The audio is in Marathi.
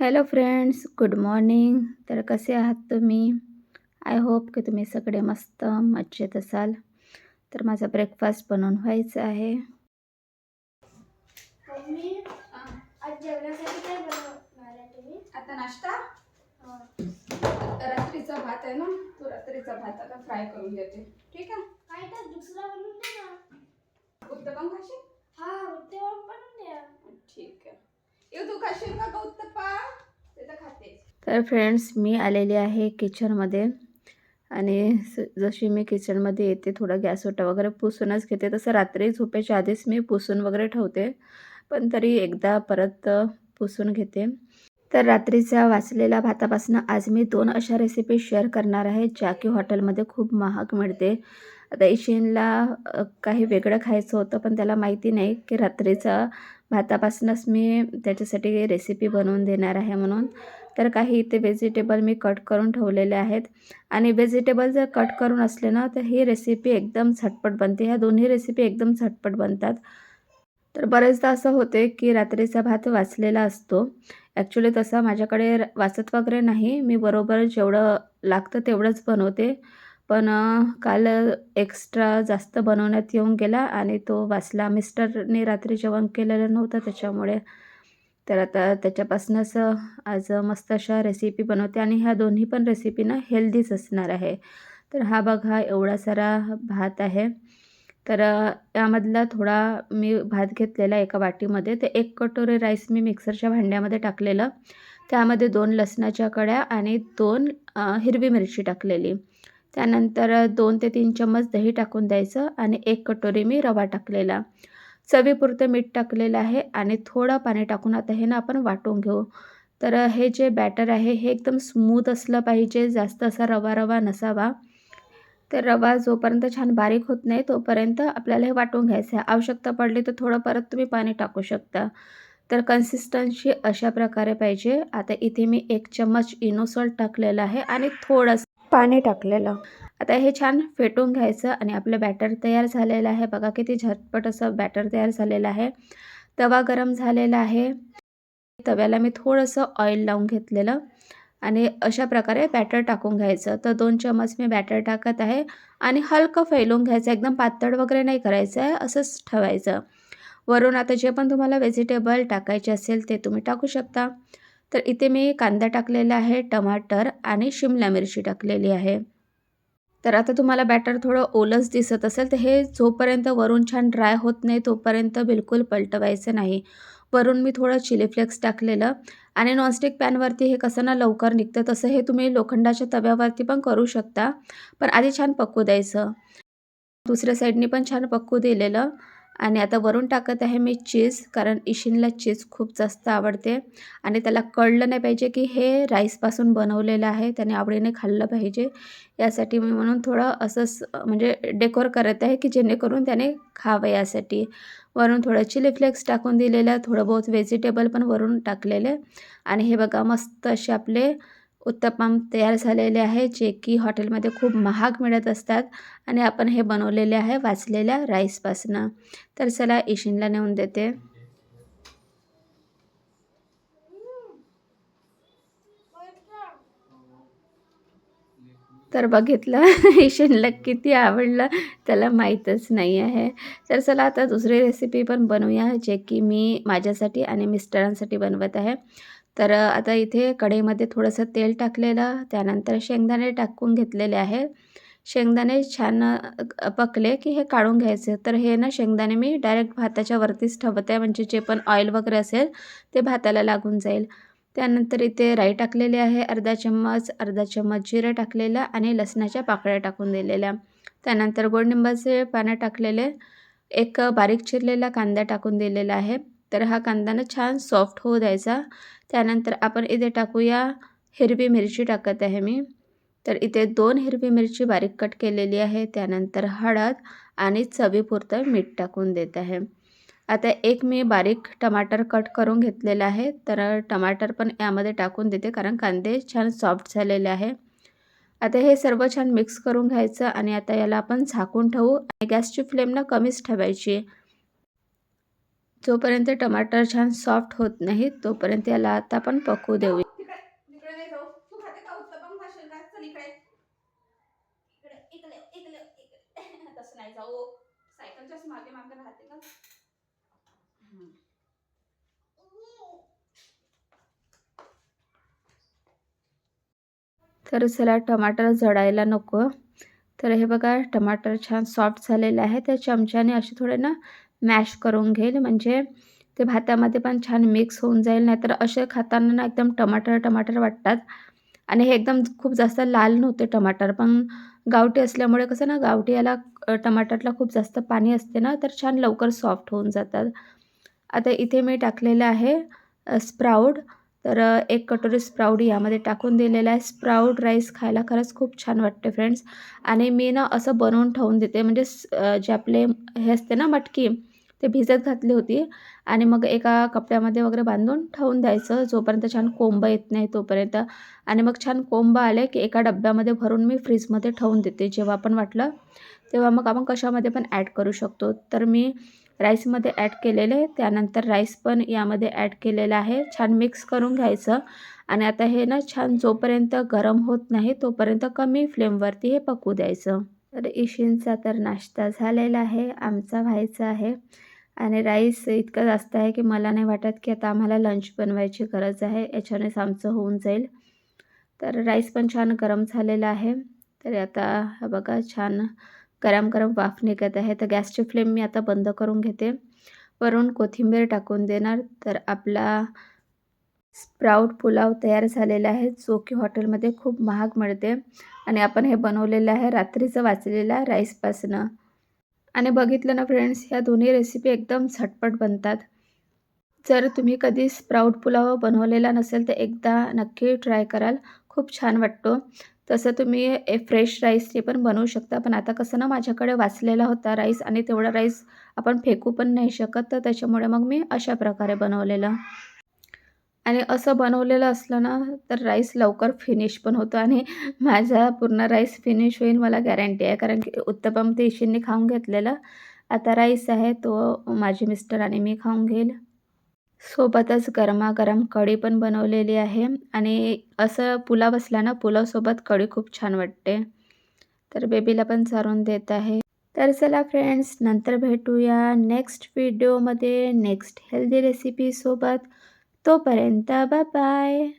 हॅलो फ्रेंड्स गुड मॉर्निंग तर कसे आहात तुम्ही? आय होप की तुम्ही सगळे मस्त मज्जेत असाल. तर माझा ब्रेकफास्ट बनवून व्हायचा आहे. आता नाश्ता? हा. रात्रीचा भात आहे ना? तो रात्रीचा भात आता फ्राय करून देते ठीक आहे? काय तर दुसरा बनवून दे ना. उत्तपम खाशील? हा तेव्हा बनवून द्या. ठीक आहे. येऊ तू खाशील? तर फ्रेंड्स मी आलेली आहे किचनमध्ये. आणि जशी मी किचनमध्ये येते थोडं गॅस ओटा वगैरे पुसूनच घेते. तसं रात्री झोपेच्या आधीच मी पुसून वगैरे ठेवते. पण तरी एकदा परत पुसून घेते. तर रात्रीच्या वाचलेल्या भातापासून आज मी दोन अशा रेसिपी शेअर करणार आहे ज्या की हॉटेलमध्ये खूप महाग मिळते. आता इशिनला काही वेगळं खायचं होतं पण त्याला माहिती नाही की रात्रीचा भातापासूनच मी त्याच्यासाठी रेसिपी बनवून देणार आहे म्हणून. तर काही इथे व्हेजिटेबल मी कट करून ठेवलेले आहेत. आणि व्हेजिटेबल जर कट करून असले ना तर ही रेसिपी एकदम झटपट बनते. ह्या दोन्ही रेसिपी एकदम झटपट बनतात. तर बरेचदा असं होते की रात्रीचा भात वाचलेला असतो. ॲक्च्युली तसं माझ्याकडे वाचत वगैरे नाही. मी बरोबर जेवढं लागतं तेवढंच बनवते. पण काल एक्स्ट्रा जास्त बनवण्यात येऊन गेला आणि तो वाचला. मिस्टरने रात्री जेवण केलेलं नव्हतं त्याच्यामुळे तर आता त्याच्यापासूनच आज मस्त अशा रेसिपी बनवते आणि ह्या दोन्ही पण रेसिपीना हेल्दीच असणार आहे. तर हा बघा एवढा सारा भात आहे. तर यामधला थोडा मी भात घेतलेला एका वाटीमध्ये. ते एक कटोरे राईस मी मिक्सरच्या भांड्यामध्ये टाकलेलं. त्यामध्ये दोन लसणाच्या कड्या आणि दोन हिरवी मिरची टाकलेली. त्यानंतर दोन ते तीन चम्मच दही टाकून द्यायचं आणि एक कटोरी मी रवा टाकलेला. चवीपुरतं मीठ टाकलेलं आहे आणि थोडं पाणी टाकून आता हे ना आपण वाटून घेऊ. तर हे जे बॅटर आहे हे एकदम स्मूथ असलं पाहिजे जास्त असा रवा रवा नसावा. तर रवा जोपर्यंत छान बारीक होत नाही तोपर्यंत आपल्याला हे वाटून घ्यायचं आहे. आवश्यकता पडली तर थोडं परत तुम्ही पाणी टाकू शकता. तर कन्सिस्टन्सी अशा प्रकारे पाहिजे. आता इथे मी एक चम्मच इनोसॉल्ट टाकलेलं आहे आणि थोडंसं पाणी टाकलेलं. आता हे छान फेटून घ्यायचं आणि आपलं बॅटर तयार झालेलं आहे. बघा किती झटपट असं बॅटर तयार झालेलं आहे. तवा गरम झालेला आहे. तव्याला मी थोडंसं ऑइल लावून घेतलेलं आणि अशा प्रकारे बॅटर टाकून घ्यायचं. तर दोन चमच मी बॅटर टाकत आहे आणि हलकं फैलून घ्यायचं. एकदम पातळ वगैरे नाही करायचं आहे. असंच ठेवायचं. वरून आता जे पण तुम्हाला व्हेजिटेबल टाकायचे असेल ते तुम्ही टाकू शकता. तर इथे मी कांदा टाकलेला आहे टमाटर आणि शिमला मिरची टाकलेली आहे. तर आता तुम्हाला बॅटर थोडं ओलंच दिसत असेल तर हे जोपर्यंत वरून छान ड्राय होत नाही तोपर्यंत बिलकुल पलटवायचं नाही. वरून मी थोडं चिली फ्लेक्स टाकलेलं आणि नॉनस्टिक पॅनवरती हे कसं ना लवकर निघतं तसं हे तुम्ही लोखंडाच्या तव्यावरती पण करू शकता. पण आधी छान पक्कू द्यायचं. दुसऱ्या साईडनी पण छान पक्कू दिलेलं. आणि आता वरून टाकत आहे मी चीज कारण इशिनला चीज खूप जास्त आवडते. आणि त्याला कळलं नाही पाहिजे की हे राईसपासून बनवलेलं आहे त्याने आवडीने खाल्लं पाहिजे. यासाठी मी म्हणून थोडं असंच म्हणजे डेकोर करत आहे की जेणेकरून त्याने खावं यासाठी. वरून थोडं चिली फ्लेक्स टाकून दिलेलं थोडं बहुत व्हेजिटेबल पण वरून टाकलेले. आणि हे बघा मस्त असे आपले उत्तपम तयार झालेले आहे जे की हॉटेलमध्ये खूप महाग मिळत असतात आणि आपण हे बनवलेले आहे वाचलेल्या राईसपासनं. तर चला इशिनला नेऊन देते. तर बघितलं इशिनला किती आवडलं त्याला माहीतच नाही आहे. तर चला आता दुसरी रेसिपी पण बनवूया जे की मी माझ्यासाठी आणि मिस्टरांसाठी बनवत आहे. तर आता इथे कढईमध्ये थोडंसं तेल टाकलेलं त्यानंतर शेंगदाणे टाकून घेतलेले आहे. शेंगदाणे छान पकले की हे काढून घ्यायचे. तर हे ना शेंगदाणे मी डायरेक्ट भाताच्या वरतीच ठेवत आहे म्हणजे जे पण ऑइल वगैरे असेल ते भाताला लागून जाईल. त्यानंतर इथे राई टाकलेली आहे अर्धा चम्मच अर्धा चम्मच जिरं टाकलेलं आणि लसणाच्या पाकळ्या टाकून दिलेल्या. त्यानंतर गोडनिंबाचे पानं टाकलेले एक बारीक चिरलेला कांदा टाकून दिलेला आहे. तर हा कांदा ना छान सॉफ्ट होऊ द्यायचा. त्यानंतर आपण इथे टाकूया हिरवी मिरची टाकत आहे मी. तर इथे दोन हिरवी मिरची बारीक कट केलेली आहे. त्यानंतर हळद आणि चवीपुरतं मीठ टाकून देत आहे. आता एक मी बारीक टमाटर कट करून घेतलेला आहे. तर टमाटर पण यामध्ये टाकून देते कारण कांदे छान सॉफ्ट झालेले आहे. आता हे सर्व छान मिक्स करून घ्यायचं आणि आता याला आपण झाकून ठेवू आणि गॅसची फ्लेम ना कमीच ठेवायची. जोपर्यंत टमाटर छान सॉफ्ट होत नाही तोपर्यंत याला आता आपण पकवू देऊ. तिकडे तिकडे नाही जाऊ. तू खाते का उत्तपम खाशील का चल इकडे. इकडे इकडे इकडे इकडे. तसं नाही जाऊ. सायकलच्याच मागे मागे राहते का? हम्म. तर चला टमाटर जळायला नको. तर हे बघा टमाटर छान सॉफ्ट झालेलं आहे. त्या चमच्याने असे थोडे ना मॅश करून घेईल. म्हणजे ते भातामध्ये पण छान मिक्स होऊन जाईल. नाहीतर असे खाताना ना एकदम टमाटर टमाटर वाटतात. आणि हे एकदम खूप जास्त लाल नव्हते टमाटर. पण गावठी असल्यामुळे कसं ना गावठी याला टमाटरला खूप जास्त पाणी असते ना तर छान लवकर सॉफ्ट होऊन जातात. आता इथे मी टाकलेलं आहे स्प्राऊड. तर एक कटोरी स्प्राऊड यामध्ये टाकून दिलेला आहे. स्प्राऊड राईस खायला खरंच खूप छान वाटते फ्रेंड्स आणि मी ना असं बनवून ठेवून देते. म्हणजे जे आपले हे असते ना मटकी ते भिजत घातली होती आणि मग एका कपड्यामध्ये वगैरे बांधून ठेवून द्यायचं. जोपर्यंत छान कोंब येत नाही तोपर्यंत. आणि मग छान कोंब आले की एका डब्यामध्ये भरून मी फ्रीजमध्ये ठेवून देते. जेव्हा पण वाटलं तेव्हा मग आपण कशामध्ये पण ॲड करू शकतो. तर मी राईसमध्ये ॲड केलेले त्यानंतर राईस पण यामध्ये ॲड केलेला आहे. छान मिक्स करून घ्यायचं. आणि आता हे ना छान जोपर्यंत गरम होत नाही तोपर्यंत कमी फ्लेमवरती हे पकू द्यायचं. तर इशिनचा तर नाश्ता झालेला आहे. आमचा व्हायचा आहे. आणि राईस इतकं जास्त आहे की मला नाही वाटत की आता आम्हाला लंच बनवायची गरज आहे. याच्यानेच आमचं होऊन जाईल. तर राईस पण छान गरम झालेला आहे. तर आता बघा छान गरम गरम वाफ निघत आहे. तर गॅसची फ्लेम मी आता बंद करून घेते. वरून कोथिंबीर टाकून देणार. तर आपला स्प्राऊट पुलाव तयार झालेला आहे. जो की हॉटेलमध्ये खूप महाग मिळते. आणि आपण हे बनवलेलं आहे. रात्रीचं वाचलेल्या राईसपासनं. आणि बघितलं ना फ्रेंड्स ह्या दोन्ही रेसिपी एकदम झटपट बनतात. जर तुम्ही कधी स्प्राऊट पुलाव बनवलेला नसेल तर एकदा नक्की ट्राय कराल. खूप छान वाटतो. तसं तुम्ही ए फ्रेश राईसने पण बनवू शकता. पण आता कसं ना माझ्याकडे वाचलेला होता राईस आणि तेवढा राईस आपण फेकू पण नाही शकत. तर त्याच्यामुळे मग मी अशा प्रकारे बनवलेलं. आणि असं बनवलेलं असलं ना तर राईस लवकर फिनिश पण होतो आणि माझा पूर्ण राईस फिनिश होईल मला गॅरंटी आहे. कारण की उत्तपम ते इशींनी खाऊन घेतलेलं. आता राईस आहे तो माझे मिस्टर आणि मी खाऊन घेईल. सोबतच गरमागरम कढी पण बनवलेली आहे. आणि असं पुलाव असला ना पुलावसोबत कढी खूप छान वाटते. तर बेबीला पण चारून देत आहे. तर चला फ्रेंड्स नंतर भेटूया नेक्स्ट व्हिडिओमध्ये नेक्स्ट हेल्दी रेसिपीसोबत तोपर्यंत बाय बाय.